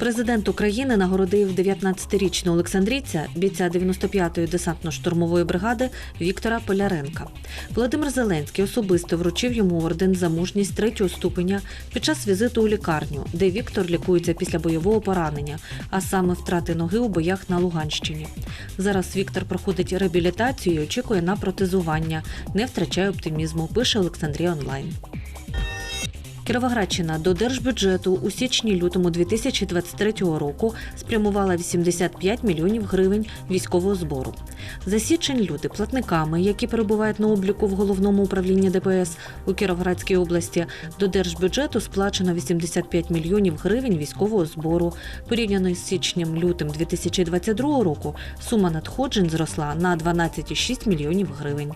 Президент України нагородив 19-річного олександрійця, бійця 95-ї десантно-штурмової бригади Віктора Поляренка. Володимир Зеленський особисто вручив йому орден за мужність третього ступеня під час візиту у лікарню, де Віктор лікується після бойового поранення, а саме втрати ноги у боях на Луганщині. Зараз Віктор проходить реабілітацію і очікує на протезування, не втрачає оптимізму. Пише Олександрія онлайн. Кіровоградщина до держбюджету у січні-лютому 2023 року спрямувала 85 мільйонів гривень військового збору. За січень люди платниками, які перебувають на обліку в головному управлінні ДПС у Кіровоградській області, до держбюджету сплачено 85 мільйонів гривень військового збору. Порівняно з січнем-лютим 2022 року сума надходжень зросла на 12,6 мільйонів гривень.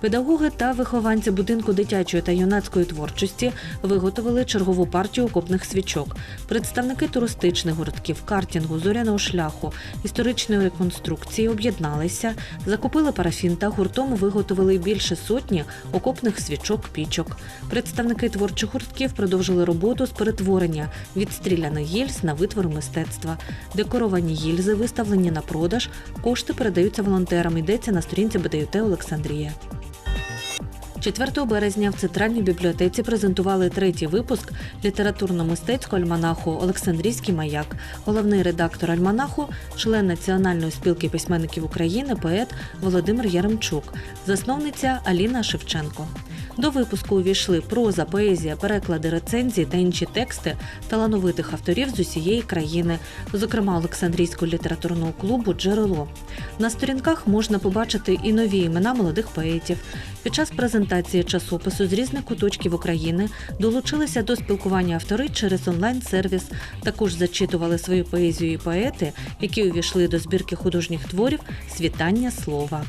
Педагоги та вихованці будинку дитячої та юнацької творчості виготовили чергову партію окопних свічок. Представники туристичних гуртків, картінгу, зоряного шляху, історичної реконструкції об'єдналися, закупили парафін та гуртом виготовили більше сотні окопних свічок пічок. Представники творчих гуртків продовжили роботу з перетворення відстріляних гільз на витвори мистецтва. Декоровані гільзи виставлені на продаж. Кошти передаються волонтерам. Йдеться на сторінці БДЮТ Олександрія. 4 березня в центральній бібліотеці презентували третій випуск літературно-мистецького альманаху Олександрійський маяк. Головний редактор альманаху, член Національної спілки письменників України, поет Володимир Яремчук, засновниця Аліна Шевченко. До випуску увійшли проза, поезія, переклади, рецензії та інші тексти талановитих авторів з усієї країни, зокрема Олександрійського літературного клубу Джерело. На сторінках можна побачити і нові імена молодих поетів. Під час презентації часопису з різних куточків України долучилися до спілкування автори через онлайн-сервіс. Також зачитували свою поезію і поети, які увійшли до збірки художніх творів Світання слова.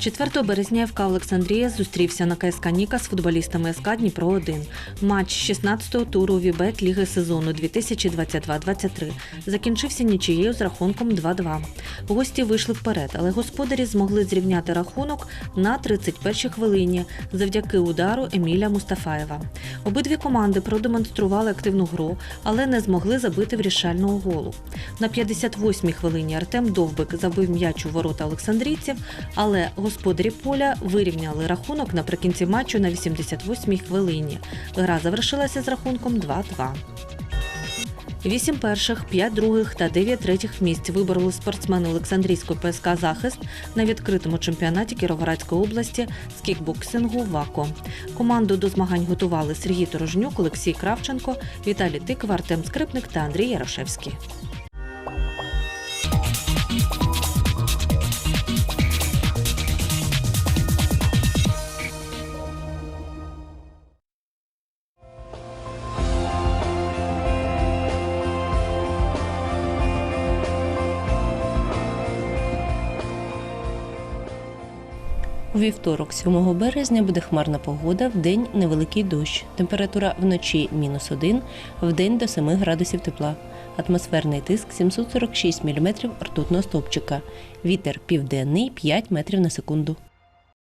4 березня ФК Олександрія зустрівся на КСК Ніка з футболістами СК Дніпро 1 Матч 16-го туру Вібет Ліги сезону 2022-23 закінчився нічиєю з рахунком 2-2. Гості вийшли вперед, але господарі змогли зрівняти рахунок на 31-й хвилині завдяки удару Еміля Мустафаєва. Обидві команди продемонстрували активну гру, але не змогли забити вирішального голу. На 58-й хвилині Артем Довбик забив м'яч у ворота олександрійців, але господарі поля вирівняли рахунок наприкінці матчу на 88-й хвилині. Гра завершилася з рахунком 2-2. Вісім перших, п'ять других та дев'ять третіх місць вибороли спортсмени Олександрійської ПСК Захист на відкритому чемпіонаті Кіровоградської області з кікбоксингу ВАКО. Команду до змагань готували Сергій Торожнюк, Олексій Кравченко, Віталій Тиква, Артем Скрипник та Андрій Ярошевський. У вівторок, 7 березня, буде хмарна погода, в день невеликий дощ. Температура вночі мінус 1, вдень до 7 градусів тепла. Атмосферний тиск 746 мм ртутного стопчика. Вітер південний 5 метрів на секунду.